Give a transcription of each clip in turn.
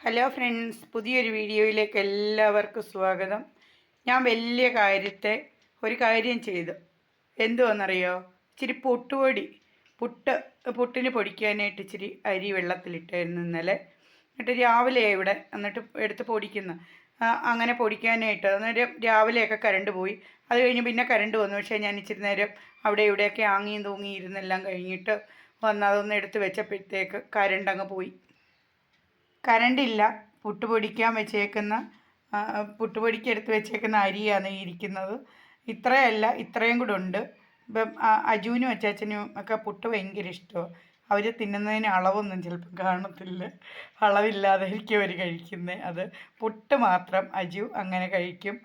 Hello friends പുതിയൊരു വീഡിയോയിലേക്ക് എല്ലാവർക്കും സ്വാഗതം. ഞാൻ വലിയ കാര്യത്തെ ഒരു കാര്യം ചെയ്തു. എന്തുവെന്നറിയോ? ഇച്ചിരി പുട്ടുപൊടി പുട്ട് പുട്ടിന് പൊടിക്കാനായിട്ട് ഇച്ചിരി അരി വെള്ളത്തിലിട്ടായിരുന്നു ഇന്നലെ. എന്നിട്ട് രാവിലെ ഇവിടെ എന്നിട്ട് എടുത്ത് പൊടിക്കുന്നു. അങ്ങനെ പൊടിക്കാനായിട്ട്. അന്നേരം രാവിലെയൊക്കെ കരണ്ട് പോയി. അത് കഴിഞ്ഞ് പിന്നെ കരണ്ട് വന്നു. പക്ഷേ ഞാൻ ഇച്ചിരി നേരം അവിടെ ഇവിടെയൊക്കെ ആങ്ങിയും തൂങ്ങിയിരുന്നെല്ലാം കഴിഞ്ഞിട്ട് വന്ന് അതൊന്ന് എടുത്ത് വെച്ചപ്പോഴത്തേക്ക് കറണ്ട് അങ്ങ് പോയി. കരണ്ടില്ല. പുട്ട് പൊടിക്കാൻ വെച്ചേക്കുന്ന പുട്ട് പൊടിക്കെടുത്ത് വെച്ചേക്കുന്ന അരിയാണ് ഈ ഇരിക്കുന്നത്. ഇത്രയല്ല ഇത്രയും കൂടെ ഉണ്ട്. ഇപ്പം അജുവിനും അച്ചാച്ചനും ഒക്കെ പുട്ട് ഭയങ്കര ഇഷ്ടമാണ് അവർ തിന്നുന്നതിന് അളവൊന്നും ചിലപ്പോൾ കാണത്തില്ല. അളവില്ലാതെ ആയിരിക്കും അവർ കഴിക്കുന്നത് അത് പുട്ട് മാത്രം അജു അങ്ങനെ കഴിക്കും.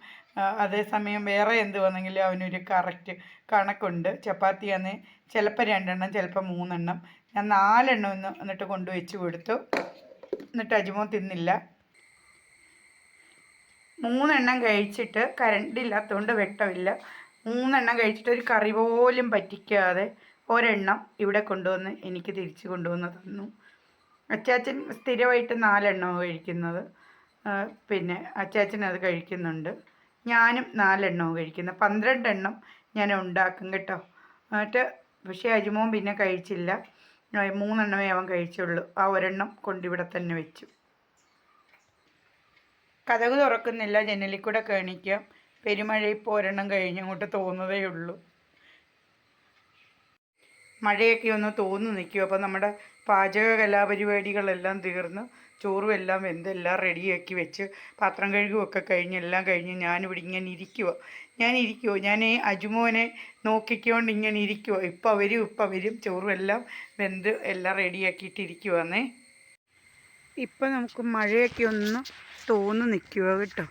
അതേസമയം വേറെ എന്ത് വന്നെങ്കിലും അവനൊരു കറക്റ്റ് കണക്കുണ്ട്. ചപ്പാത്തി ആണ് ചിലപ്പോൾ രണ്ടെണ്ണം ചിലപ്പോൾ മൂന്നെണ്ണം. ഞാൻ നാലെണ്ണം ഒന്ന് എന്നിട്ട് കൊണ്ടുവച്ച് കൊടുത്തു. എന്നിട്ട് അജിമോൻ തിന്നില്ല. മൂന്നെണ്ണം കഴിച്ചിട്ട് കറണ്ട് ഇല്ലാത്തതുകൊണ്ട് വെട്ടമില്ല. മൂന്നെണ്ണം കഴിച്ചിട്ട് ഒരു കറി പോലും പറ്റിക്കാതെ ഒരെണ്ണം ഇവിടെ കൊണ്ടുവന്ന് എനിക്ക് തിരിച്ച് കൊണ്ടുവന്ന് തന്നു. അച്ചാച്ചൻ സ്ഥിരമായിട്ട് നാലെണ്ണമാണ് കഴിക്കുന്നത്. പിന്നെ അച്ചാച്ചൻ അത് കഴിക്കുന്നുണ്ട്. ഞാനും നാലെണ്ണവും കഴിക്കുന്നത് പന്ത്രണ്ടെണ്ണം ഞാൻ ഉണ്ടാക്കും കേട്ടോ. എന്നിട്ട് പക്ഷേ അജുമോൻ പിന്നെ കഴിച്ചില്ല. മൂന്നെണ്ണമേ അവൻ കഴിച്ചുള്ളൂ. ആ ഒരെണ്ണം കൊണ്ടിവിടെ തന്നെ വെച്ചു. കഥക് തുറക്കുന്നില്ല. ജനലിക്കൂടെ കൂടെ കാണിക്കാം. പെരുമഴ ഇപ്പോൾ ഒരെണ്ണം കഴിഞ്ഞ് അങ്ങോട്ട് തോന്നുന്നതേ ഉള്ളൂ. മഴയൊക്കെ ഒന്ന് തോന്നു നിൽക്കും അപ്പോൾ നമ്മുടെ പാചക കലാപരിപാടികളെല്ലാം തീർന്ന്. ചോറും എല്ലാം വെന്തെല്ലാം റെഡിയാക്കി വെച്ച് പാത്രം കഴുകുമൊക്കെ കഴിഞ്ഞ് എല്ലാം കഴിഞ്ഞ് ഞാനിവിടെ ഇങ്ങനെ ഇരിക്കുക ഞാൻ ഇരിക്കുമോ ഞാൻ അജുമോനെ നോക്കിക്കൊണ്ട് ഇങ്ങനെ ഇരിക്കുമോ ഇപ്പം വരും ഇപ്പം വരും. ചോറും എല്ലാം വെന്ത് എല്ലാം റെഡിയാക്കിയിട്ട് ഇരിക്കുവാന്നേ. ഇപ്പം നമുക്ക് മഴയൊക്കെ ഒന്ന് തോന്നു നിൽക്കുക കേട്ടോ.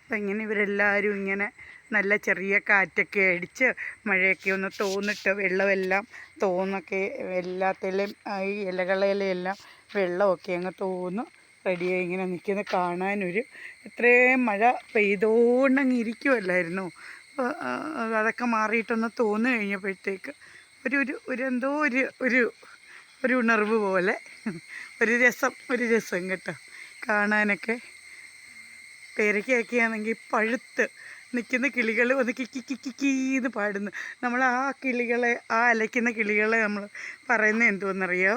അപ്പം ഇങ്ങനെ ഇവരെല്ലാവരും ഇങ്ങനെ നല്ല ചെറിയ കാറ്റൊക്കെ അടിച്ച് മഴയൊക്കെ ഒന്ന് തോന്നിട്ട് വെള്ളമെല്ലാം തോന്നൊക്കെ എല്ലാത്തിലും ഈ ഇലകളിലെല്ലാം വെള്ളമൊക്കെ അങ്ങ് തോന്നു റെഡിയായി ഇങ്ങനെ നിൽക്കുന്ന കാണാനൊരു ഇത്രയും മഴ പെയ്തോണ്ടങ്ങ് ഇരിക്കുമല്ലായിരുന്നു അതൊക്കെ മാറിയിട്ടൊന്ന് തോന്നു കഴിഞ്ഞപ്പോഴത്തേക്ക് ഒരു ഒരു ഒരു എന്തോ ഒരു ഒരു ഒരു ഉണർവ് പോലെ ഒരു രസം ഒരു രസം കേട്ടോ. കാണാനൊക്കെ പേരയ്ക്കൊക്കെ പഴുത്ത് നിൽക്കുന്ന കിളികൾ വന്ന് കിക്കി കിക്കി കീന്ന് പാടുന്നു. നമ്മൾ ആ കിളികളെ ആ അലയ്ക്കുന്ന കിളികളെ നമ്മൾ പറയുന്നത് എന്തോന്നറിയോ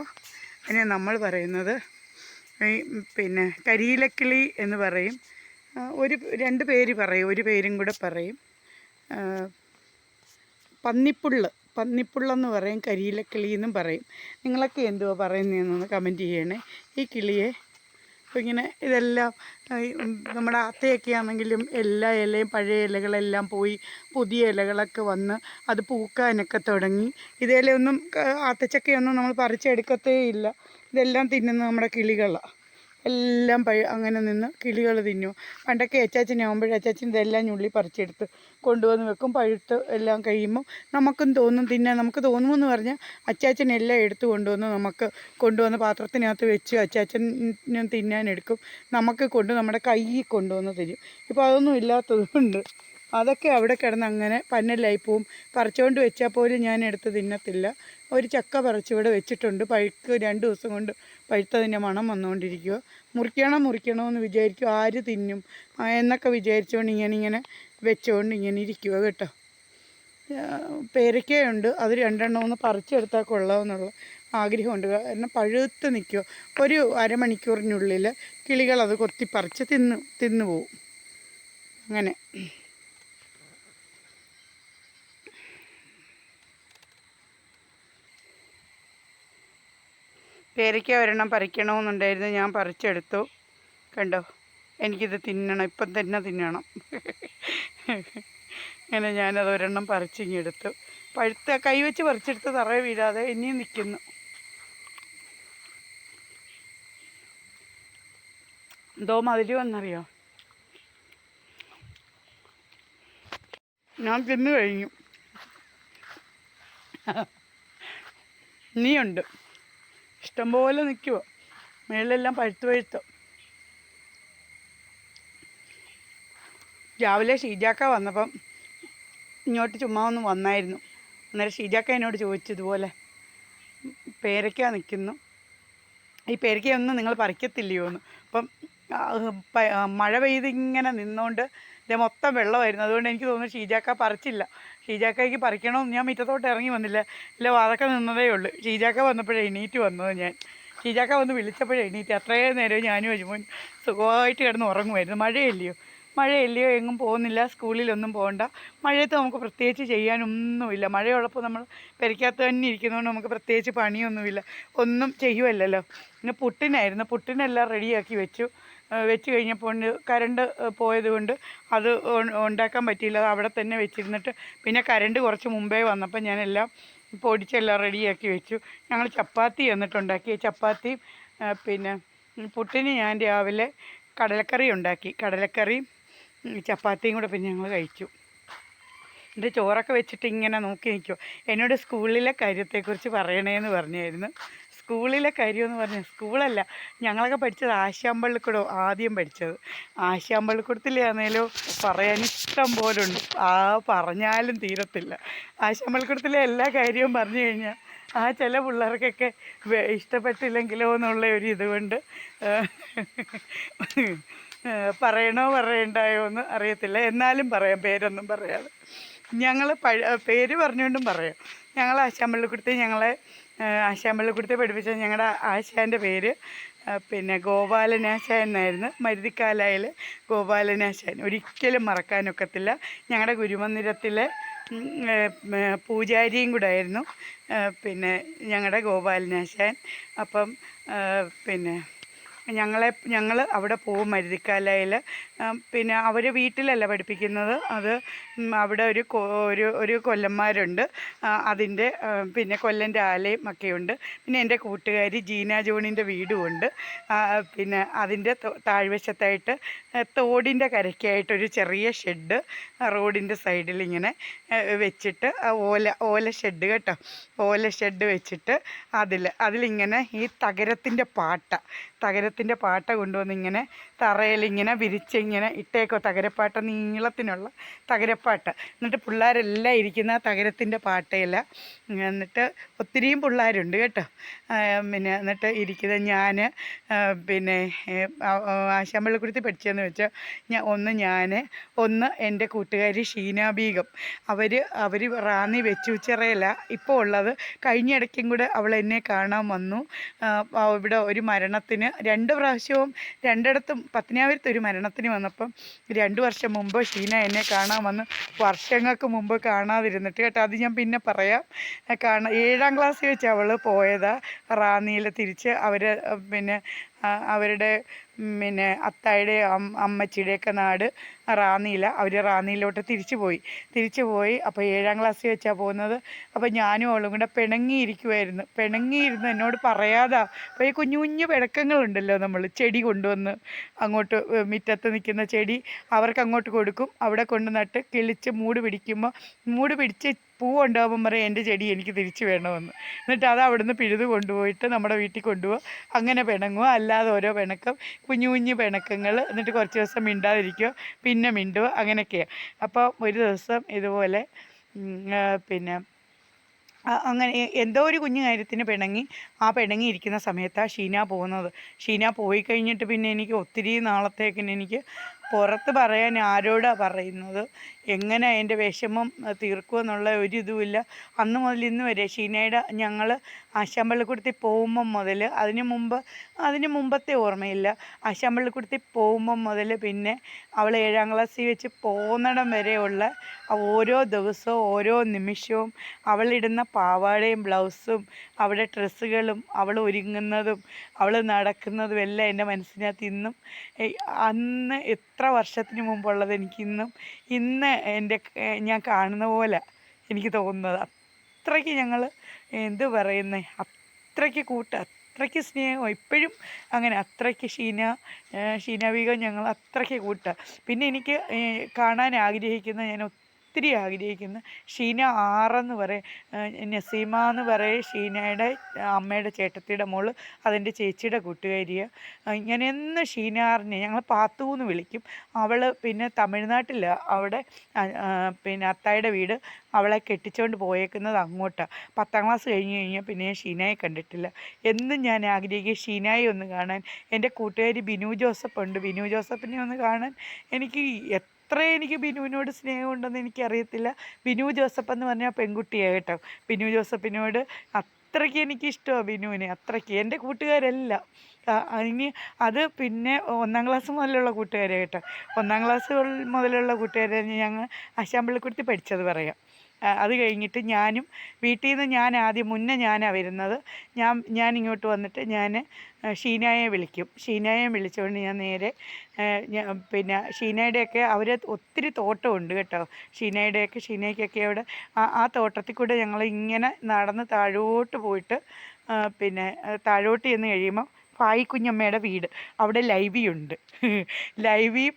അതിനെ നമ്മൾ പറയുന്നത് ഈ പിന്നെ കരിയിലക്കിളി എന്ന് പറയും. ഒരു രണ്ട് പേര് പറയും ഒരു പേരും കൂടെ പറയും. പന്നിപ്പുള്ള് പന്നിപ്പുള്ളെന്ന് പറയും കരിയിലക്കിളി എന്നും പറയും. നിങ്ങളൊക്കെ എന്തുവാ പറയുന്നതെന്നൊന്ന് കമന്റ് ചെയ്യണേ. ഈ കിളിയെ ഇങ്ങനെ ഇതെല്ലാം നമ്മുടെ അത്തയൊക്കെ ആണെങ്കിലും എല്ലാ ഇലയും പഴയ ഇലകളെല്ലാം പോയി പുതിയ ഇലകളൊക്കെ വന്ന് അത് പൂക്കാനൊക്കെ തുടങ്ങി. ഇതേലൊന്നും ആത്തച്ചക്കയൊന്നും നമ്മൾ പറിച്ചെടുക്കത്തേ ഇല്ല. ഇതെല്ലാം തിന്നുന്നത് നമ്മുടെ കിളികളാണ് എല്ലാം പഴ അങ്ങനെ നിന്ന് കിളികൾ തിന്നു. പണ്ടൊക്കെ അച്ചാച്ചനാകുമ്പോഴേ അച്ചാച്ചൻ ഇതെല്ലാം ഞുള്ളി പറിച്ചെടുത്ത് കൊണ്ടുവന്ന് വെക്കും. പഴുത്ത് എല്ലാം കഴിയുമ്പോൾ നമുക്കും തോന്നും തിന്നാൻ നമുക്ക് തോന്നുമെന്ന് പറഞ്ഞാൽ അച്ചാച്ചൻ എല്ലാം എടുത്ത് കൊണ്ടുവന്ന് നമുക്ക് കൊണ്ടുവന്ന് പാത്രത്തിനകത്ത് വെച്ച് തിന്നാൻ എടുക്കും. നമുക്ക് കൊണ്ട് നമ്മുടെ കയ്യിൽ കൊണ്ടുവന്ന് തരും. ഇപ്പോൾ അതൊന്നും ഇല്ലാത്തതുകൊണ്ട് അതൊക്കെ അവിടെ കിടന്ന് അങ്ങനെ പന്നലായി പോവും. പറിച്ചുകൊണ്ട് വെച്ചാൽ പോലും ഞാൻ എടുത്ത് തിന്നത്തില്ല. ഒരു ചക്ക പറിച്ചിവിടെ വെച്ചിട്ടുണ്ട്. പഴുക്ക് രണ്ട് ദിവസം കൊണ്ട് പഴുത്തതിന്റെ മണം വന്നുകൊണ്ടിരിക്കുക മുറിക്കണം മുറിക്കണമെന്ന് വിചാരിക്കും. ആര് തിന്നും? എന്നൊക്കെ വിചാരിച്ചുകൊണ്ട് ഇങ്ങനെ ഇങ്ങനെ വെച്ചുകൊണ്ട് ഇങ്ങനെ ഇരിക്കുക കേട്ടോ. പേരക്കയുണ്ട്. അത് രണ്ടെണ്ണം ഒന്ന് പറിച്ചെടുത്താൽ കൊള്ളാമെന്നുള്ള ആഗ്രഹമുണ്ട്. കാരണം പഴുത്ത് നിൽക്കുക ഒരു അരമണിക്കൂറിനുള്ളിൽ അത് കൊത്തി പറിച്ച് തിന്ന് തിന്നു പോവും അങ്ങനെ. പേരയ്ക്ക ഒരെണ്ണം പറിക്കണമെന്നുണ്ടായിരുന്നു. ഞാൻ പറിച്ചെടുത്തു. കണ്ടോ? എനിക്കിത് തിന്നണം. ഇപ്പം തന്നെ തിന്നണം. അങ്ങനെ ഞാനത് ഒരെണ്ണം പറിച്ചിങ്ങെടുത്തു. പഴുത്ത കൈവച്ച് പറിച്ചെടുത്ത് തറയെ വീഴാതെ ഇനിയും നിൽക്കുന്നു. എന്തോ മധുരമെന്നറിയോ ഞാൻ തിന്നു കഴിഞ്ഞു. ഇനിയുണ്ട് ഇഷ്ടംപോലെ നിൽക്കുമോ മേളിലെല്ലാം പഴുത്ത് പഴുത്ത്. രാവിലെ ഷീജാക്ക വന്നപ്പം ഇങ്ങോട്ട് ചുമ്മാ ഒന്ന് വന്നായിരുന്നു. അന്നേരം ഷീജാക്ക എന്നോട് ചോദിച്ചു ഇതുപോലെ പേരയ്ക്ക നിൽക്കുന്നു ഈ പേരയ്ക്കൊന്നും നിങ്ങൾ പറിക്കത്തില്ലയോ എന്ന് അപ്പം മഴ പെയ്ത് ഇങ്ങനെ നിന്നുകൊണ്ട് ഇത് മൊത്തം വെള്ളമായിരുന്നു. അതുകൊണ്ട് എനിക്ക് തോന്നുന്നു ഷീജാക്ക പറിച്ചില്ല. ഷീജാക്കയ്ക്ക് പറിക്കണമെന്ന് ഞാൻ മിറ്റത്തോട്ട് ഇറങ്ങി വന്നില്ല. ഇല്ല വാതൊക്കെ നിന്നതേ ഉള്ളൂ. ഷീജാക്ക വന്നപ്പോഴേ എണീറ്റ് വന്നത് ഞാൻ. ഷീജാക്ക വന്ന് വിളിച്ചപ്പോഴേ എണീറ്റ് അത്രയും നേരം ഞാനും വരുമ്പോൾ സുഖമായിട്ട് കിടന്ന് ഉറങ്ങുമായിരുന്നു. മഴയല്ലയോ? മഴയല്ലയോ? എങ്ങും പോകുന്നില്ല. സ്കൂളിലൊന്നും പോകണ്ട. മഴയത്ത് നമുക്ക് പ്രത്യേകിച്ച് ചെയ്യാനൊന്നുമില്ല. മഴയുള്ളപ്പോൾ നമ്മൾ പെരയ്ക്കകത്ത് തന്നെ ഇരിക്കുന്നതുകൊണ്ട് നമുക്ക് പ്രത്യേകിച്ച് പണിയൊന്നുമില്ല. ഒന്നും ചെയ്യുമല്ലല്ലോ പിന്നെ പുട്ടിനായിരുന്നു. പുട്ടിനെല്ലാം റെഡിയാക്കി വെച്ചു. വെച്ച് കഴിഞ്ഞപ്പോൾ കരണ്ട് പോയത് കൊണ്ട് അത് ഉണ്ടാക്കാൻ പറ്റിയില്ല. അത് അവിടെ തന്നെ വെച്ചിരുന്നിട്ട് പിന്നെ കരണ്ട് കുറച്ച് മുമ്പേ വന്നപ്പോൾ ഞാനെല്ലാം പൊടിച്ചെല്ലാം റെഡിയാക്കി വെച്ചു. ഞങ്ങൾ ചപ്പാത്തി എന്നിട്ടുണ്ടാക്കി. ചപ്പാത്തി പിന്നെ പുട്ടിന് ഞാൻ രാവിലെ കടലക്കറി ഉണ്ടാക്കി. കടലക്കറിയും ചപ്പാത്തിയും കൂടെ പിന്നെ ഞങ്ങൾ കഴിച്ചു. എന്റെ ചോറൊക്കെ വെച്ചിട്ട് ഇങ്ങനെ നോക്കി നിൽക്കുമോ എന്നോട് സ്കൂളിലെ കാര്യത്തെക്കുറിച്ച് പറയണേന്ന് പറഞ്ഞായിരുന്നു. സ്കൂളിലെ കാര്യമെന്ന് പറഞ്ഞാൽ സ്കൂളല്ല. ഞങ്ങളൊക്കെ പഠിച്ചത് ആശാമ്പള്ളിക്കൂടോ ആദ്യം പഠിച്ചത്. ആശാമ്പള്ളിക്കൂടത്തിലാണേലോ പറയാൻ ഇഷ്ടം പോലെ ഉണ്ട്. ആ പറഞ്ഞാലും തീരത്തില്ല. ആശാമ്പള്ളിക്കൂടത്തിലെ എല്ലാ കാര്യവും പറഞ്ഞു കഴിഞ്ഞാൽ ആ ചില പിള്ളേർക്കൊക്കെ ഇഷ്ടപ്പെട്ടില്ലെങ്കിലോ എന്നുള്ള ഒരു ഇതുകൊണ്ട് പറയണോ പറയണ്ടായോ എന്ന് അറിയത്തില്ല. എന്നാലും പറയാം പേരൊന്നും പറയാതെ. ഞങ്ങൾ പേര് പറഞ്ഞുകൊണ്ടും പറയാം. ഞങ്ങൾ ആശാമ്പള്ളിക്കൂടത്തിൽ ഞങ്ങളെ ആശാമ്പള്ളിക്കുടുത്ത് പഠിപ്പിച്ച ഞങ്ങളുടെ ആശാന്റെ പേര് പിന്നെ ഗോപാലനാശാൻ എന്നായിരുന്നു. മരുതിക്കാലായിൽ ഗോപാലനാശാൻ ഒരിക്കലും മറക്കാനൊക്കത്തില്ല ഞങ്ങളുടെ ഗുരുമന്ദിരത്തിലെ പൂജാരിയും കൂടെ ആയിരുന്നു. പിന്നെ ഞങ്ങളുടെ ഗോപാലനാശാൻ അപ്പം പിന്നെ ഞങ്ങളെ ഞങ്ങൾ അവിടെ പോകും മരുതിക്കാലയിൽ. പിന്നെ അവർ വീട്ടിലല്ല പഠിപ്പിക്കുന്നത്. അത് അവിടെ ഒരു ഒരു ഒരു കൊല്ലന്മാരുണ്ട്. അതിന്റെ പിന്നെ കൊല്ലന്റെ ആലയും ഒക്കെയുണ്ട്. പിന്നെ എന്റെ കൂട്ടുകാരി ജീന ജോണിന്റെ വീടും ഉണ്ട്. പിന്നെ അതിന്റെ താഴ്വശത്തായിട്ട് തോടിന്റെ കരയ്ക്കായിട്ടൊരു ചെറിയ ഷെഡ് റോഡിന്റെ സൈഡിൽ ഇങ്ങനെ വെച്ചിട്ട് ഓല ഓല ഷെഡ് കേട്ടോ. ഓല ഷെഡ് വെച്ചിട്ട് അതിൽ അതിലിങ്ങനെ ഈ തകരത്തിന്റെ പാട്ട തകരത്തിന്റെ പാട്ട കൊണ്ടുവന്ന് ഇങ്ങനെ തറയിലിങ്ങനെ വിരിച്ചിങ്ങനെ ഇട്ടേക്കോ. തകരപ്പാട്ട നീളത്തിനുള്ള തകരപ്പാട്ട. എന്നിട്ട് പിള്ളേരെല്ലാം ഇരിക്കുന്ന തകരത്തിന്റെ പാട്ടയിൽ എന്നിട്ട് ഒത്തിരിയും പിള്ളേരുണ്ട് കേട്ടോ. പിന്നെ എന്നിട്ട് ഇരിക്കുന്നത് ഞാൻ പിന്നെ ആശാമ്പള്ളിക്കുടുത്തി പഠിച്ചതെന്ന് വെച്ചാൽ ഞാൻ ഒന്ന് ഞാൻ ഒന്ന് എന്റെ കൂട്ടുകാരി ഷീന ബീഗം. അവർ അവർ റാന്നി വെച്ചു. ചിറയല്ല ഇപ്പോൾ ഉള്ളത് കഴിഞ്ഞ ഇടയ്ക്കും കൂടെ അവൾ എന്നെ കാണാൻ വന്നു. ഇവിടെ ഒരു മരണത്തിന് രണ്ട് പ്രാവശ്യവും രണ്ടിടത്തും പത്തനാപുരത്ത് ഒരു മരണത്തിന് വന്നപ്പം രണ്ട് വർഷം മുമ്പ് ഷീന എന്നെ കാണാൻ വന്ന് വർഷങ്ങൾക്ക് മുമ്പ് കാണാതിരുന്നിട്ട് കേട്ടോ. അത് ഞാൻ പിന്നെ പറയാം. കാണാം ഏഴാം ക്ലാസ്സിൽ വെച്ച് അവൾ പോയതാണ് റാന്നിയിൽ തിരിച്ച് അവർ പിന്നെ അവരുടെ പിന്നെ അത്തായുടെ അമ്മച്ചിയുടെയൊക്കെ നാട് റാന്നിയില. അവർ റാന്നിയിലോട്ട് തിരിച്ചു പോയി. തിരിച്ചു പോയി. അപ്പോൾ ഏഴാം ക്ലാസ്സിൽ വെച്ചാണ് പോകുന്നത്. അപ്പോൾ ഞാനും അവളും കൂടെ പിണങ്ങിയിരിക്കുമായിരുന്നു പിണങ്ങിയിരുന്ന് എന്നോട് പറയാതാ. അപ്പോൾ ഈ കുഞ്ഞു കുഞ്ഞു പിണക്കങ്ങളുണ്ടല്ലോ നമ്മൾ ചെടി കൊണ്ടുവന്ന് അങ്ങോട്ട് മുറ്റത്ത് നിൽക്കുന്ന ചെടി അവർക്ക് അങ്ങോട്ട് കൊടുക്കും. അവിടെ കൊണ്ട് നട്ട് കിളിച്ച് മൂട് പിടിക്കുമ്പോൾ മൂട് പിടിച്ച് പൂ ഉണ്ടാകുമ്പം പറയും എന്റെ ചെടി എനിക്ക് തിരിച്ചു വേണമെന്ന്. എന്നിട്ട് അത് അവിടുന്ന് പിഴുത് കൊണ്ടുപോയിട്ട് നമ്മുടെ വീട്ടിൽ കൊണ്ടുപോകുക അങ്ങനെ പിണങ്ങുക അല്ലാതെ ഓരോ പിണക്കം കുഞ്ഞു കുഞ്ഞു പിണക്കങ്ങൾ. എന്നിട്ട് കുറച്ച് ദിവസം മിണ്ടാതിരിക്കുക പിന്നെ മിണ്ടുക അങ്ങനെയൊക്കെയാണ് അപ്പോൾ ഒരു ദിവസം ഇതുപോലെ പിന്നെ അങ്ങനെ എന്തോ ഒരു കുഞ്ഞു കാര്യത്തിന് പിണങ്ങി ആ പിണങ്ങി ഇരിക്കുന്ന സമയത്താണ് ഷീന പോകുന്നത്. ഷീന പോയി കഴിഞ്ഞിട്ട് പിന്നെ എനിക്ക് ഒത്തിരി നാളത്തേക്കിന് എനിക്ക് പുറത്ത് പറയാൻ ആരോടാ പറയുന്നത്? എങ്ങനെ അതിന്റെ വിഷമം തീർക്കുമെന്നുള്ള ഒരിതുമില്ല അന്ന് മുതൽ ഇന്ന് വരെ ഷീനയുടെ ഞങ്ങൾ ആശാമ്പള്ളിക്കുടത്തിൽ പോകുമ്പം മുതൽ അതിന് മുമ്പ് അതിന് മുമ്പത്തെ ഓർമ്മയില്ല. ആശാമ്പള്ളിക്കുടത്തിൽ പോകുമ്പം മുതൽ പിന്നെ അവൾ ഏഴാം ക്ലാസ്സിൽ വെച്ച് പോകുന്നിടം വരെയുള്ള ഓരോ ദിവസവും ഓരോ നിമിഷവും അവളിടുന്ന പാവാടയും ബ്ലൗസും അവളുടെ ഡ്രസ്സുകളും അവൾ ഒരുങ്ങുന്നതും അവൾ നടക്കുന്നതും എല്ലാം എന്റെ മനസ്സിനകത്ത് ഇന്നും അന്ന് എത്ര വർഷത്തിന് മുമ്പുള്ളത് എനിക്കിന്നും ഇന്ന് എന്റെ ഞാൻ കാണുന്ന പോലെ എനിക്ക് തോന്നുന്നത്. അത്രയ്ക്ക് ഞങ്ങൾ എന്ത് പറയുന്നേ അത്രയ്ക്ക് കൂട്ട് അത്രയ്ക്ക് സ്നേഹം ഇപ്പോഴും അങ്ങനെ അത്രയ്ക്ക് ഷീന ഷീന ഞങ്ങൾ അത്രയ്ക്ക് കൂട്ടുക പിന്നെ എനിക്ക് കാണാൻ ആഗ്രഹിക്കുന്ന ഞാൻ ഒത്തിരി ആഗ്രഹിക്കുന്നു. ഷീന ആറെന്ന് പറയും. നസീമ എന്ന് പറയും ഷീനയുടെ അമ്മയുടെ ചേട്ടത്തിയുടെ മോൾ അതെന്റെ ചേച്ചിയുടെ കൂട്ടുകാരിയാണ് ഞാൻ എന്ന് ഷീനാറിനെ ഞങ്ങൾ പാത്തു എന്ന് വിളിക്കും. അവൾ പിന്നെ തമിഴ്നാട്ടിൽ അവിടെ പിന്നെ അത്തായുടെ വീട് അവളെ കെട്ടിച്ചുകൊണ്ട് പോയേക്കുന്നത് അങ്ങോട്ടാണ് പത്താം ക്ലാസ് കഴിഞ്ഞ് കഴിഞ്ഞാൽ പിന്നെ ഷീനയെ കണ്ടിട്ടില്ല. എന്നും ഞാൻ ആഗ്രഹിക്കുക ഷീനായി ഒന്ന് കാണാൻ. എന്റെ കൂട്ടുകാരി ബിനു ജോസഫ് ഉണ്ട്. ബിനു ജോസഫിനെ ഒന്ന് കാണാൻ. എനിക്ക് എത്ര എനിക്ക് ബിനുവിനോട് സ്നേഹമുണ്ടെന്ന് എനിക്കറിയത്തില്ല. ബിനു ജോസഫ് എന്ന് പറഞ്ഞാൽ പെൺകുട്ടിയാണ് കേട്ടോ. ബിനു ജോസഫിനോട് അത്രയ്ക്ക് എനിക്കിഷ്ടമാണ് ബിനുവിനെ. അത്രയ്ക്ക്. എന്റെ കൂട്ടുകാരെല്ലാം. ഇനി അത് പിന്നെ ഒന്നാം ക്ലാസ് മുതലുള്ള കൂട്ടുകാരെ കേട്ടോ. ഒന്നാം ക്ലാസ് മുതലുള്ള കൂട്ടുകാരെ. ഞങ്ങൾ അശാമ്പള്ളിക്കുടുത്തി പഠിച്ചത് പറയാം. അത് കഴിഞ്ഞിട്ട് ഞാനും വീട്ടിൽ നിന്ന് ഞാൻ ആദ്യം മുന്നേ ഞാനാണ് വരുന്നത്. ഞാൻ ഞാൻ ഇങ്ങോട്ട് വന്നിട്ട് ഞാൻ ഷീനായെ വിളിക്കും. ഷീനായെ വിളിച്ചുകൊണ്ട് ഞാൻ നേരെ പിന്നെ ഷീനയുടെയൊക്കെ അവർ ഒത്തിരി തോട്ടമുണ്ട് കേട്ടോ. ഷീനയുടെയൊക്കെ ഷീനയ്ക്കൊക്കെ അവിടെ ആ തോട്ടത്തിൽ കൂടെ ഞങ്ങൾ ഇങ്ങനെ നടന്ന് താഴോട്ട് പോയിട്ട് പിന്നെ താഴോട്ട് ചെന്ന് കഴിയുമ്പോൾ ഫായി കുഞ്ഞമ്മയുടെ വീട്. അവിടെ ലൈവിയുണ്ട് ലൈവിയും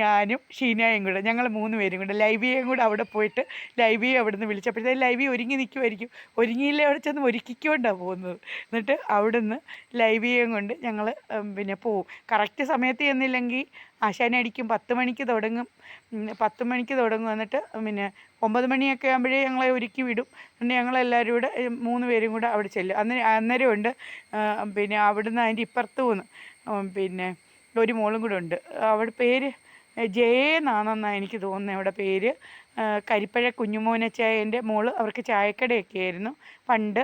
ഞാനും ഷീനയും കൂടെ ഞങ്ങൾ മൂന്ന് പേരും കൂടെ ലൈവിയെയും കൂടെ അവിടെ പോയിട്ട് ലൈവിയെ അവിടെ നിന്ന് വിളിച്ചപ്പോഴത്തേക്ക് ലൈവി ഒരുങ്ങി നിൽക്കുമായിരിക്കും ഒരുങ്ങിയില്ലേ അവിടെ ചെന്ന് ഒരുക്കിക്കൊണ്ടാണ് പോകുന്നത്. എന്നിട്ട് അവിടെ നിന്ന് ലൈവിയെയും കൊണ്ട് ഞങ്ങൾ പിന്നെ പോവും. കറക്റ്റ് സമയത്ത് ചെന്നില്ലെങ്കിൽ ആശാനടിക്കും പത്ത് മണിക്ക് തുടങ്ങും. പത്ത് മണിക്ക് തുടങ്ങും. എന്നിട്ട് പിന്നെ ഒമ്പത് മണിയൊക്കെ ആകുമ്പോഴേ ഞങ്ങളെ ഒരുക്കി വിടും. എന്നിട്ട് ഞങ്ങളെല്ലാവരും കൂടെ മൂന്ന് പേരും കൂടെ അവിടെ ചെല്ലും. അന്നേരം ഉണ്ട്. പിന്നെ അവിടുന്ന് അതിന്റെ ഇപ്പുറത്ത് നിന്ന്. പിന്നെ ഒരു മോളും കൂടെ ഉണ്ട്. അവിടെ പേര് ജയ എന്നാണെന്നാണ് എനിക്ക് തോന്നുന്നത്. അവിടെ പേര്. കരിപ്പഴ കുഞ്ഞുമോനച്ചായന്റെ മോൾ അവർക്ക് ചായക്കടയൊക്കെ ആയിരുന്നു പണ്ട്